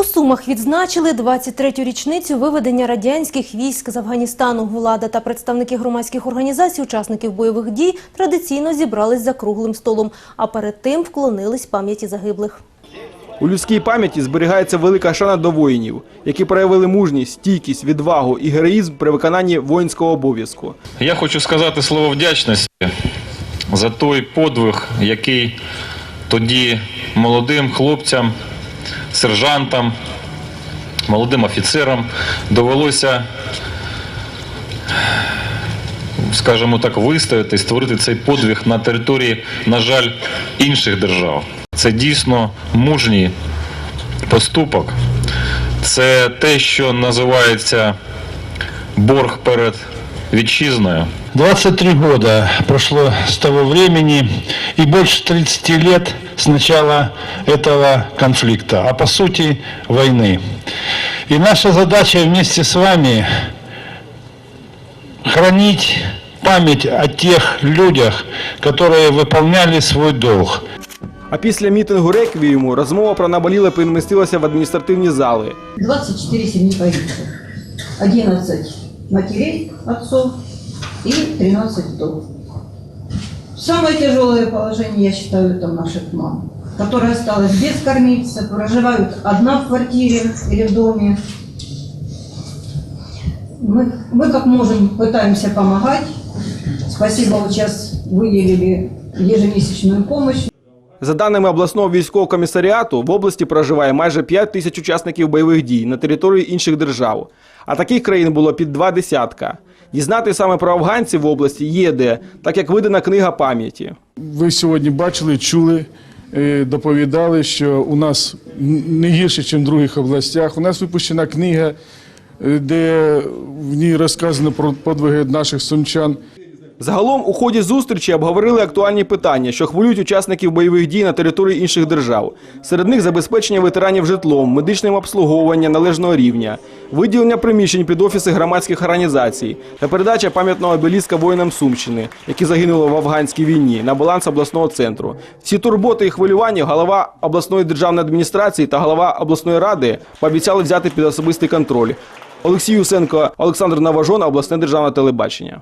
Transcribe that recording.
У Сумах відзначили 23-ю річницю виведення радянських військ з Афганістану. Влада та представники громадських організацій, учасників бойових дій, традиційно зібрались за круглим столом, а перед тим вклонились пам'яті загиблих. У людській пам'яті зберігається велика шана до воїнів, які проявили мужність, стійкість, відвагу і героїзм при виконанні воїнського обов'язку. Я хочу сказати слово вдячності за той подвиг, який тоді молодим хлопцям, сержантам, молодим офіцерам довелося, скажімо так, вистояти, створити цей подвиг на території, на жаль, інших держав. Це дійсно мужній поступок. Це те, що називається борг перед вітчизною. 23 года прошло с того времени и больше 30 лет с начала этого конфликта, а по сути войны. И наша задача вместе с вами хранить память о тех людях, которые выполняли свой долг. А після мітингу реквієму розмова про наболіле перемістилася в адміністративні зали. 24 семьи погибших, 11 матерей, отцов и 13 вдов. Самое тяжелое положение, я считаю, это наших мам, которая осталась без кормильца, проживают одна в квартире или в доме. Мы, мы как можем пытаемся помогать. Спасибо, вот сейчас выделили ежемесячную помощь. За даними обласного військового комісаріату, в області проживає майже 5 тисяч учасників бойових дій на території інших держав. А таких країн було під два десятка. Дізнати саме про афганців в області є де, так як видана книга пам'яті. Ви сьогодні бачили, чули, е, доповідали, що у нас не гірше, ніж в других областях. У нас випущена книга, е, де в ній розказано про подвиги наших сумчан. Загалом у ході зустрічі обговорили актуальні питання, що хвилюють учасників бойових дій на території інших держав. Серед них забезпечення ветеранів житлом, медичним обслуговуванням належного рівня, виділення приміщень під офіси громадських організацій та передача пам'ятного обеліска воїнам Сумщини, які загинули в афганській війні, на баланс обласного центру. Всі турботи і хвилювання голова обласної державної адміністрації та голова обласної ради пообіцяли взяти під особистий контроль. Олексій Юсенко, Олександр Наважон, обласне державне телебачення.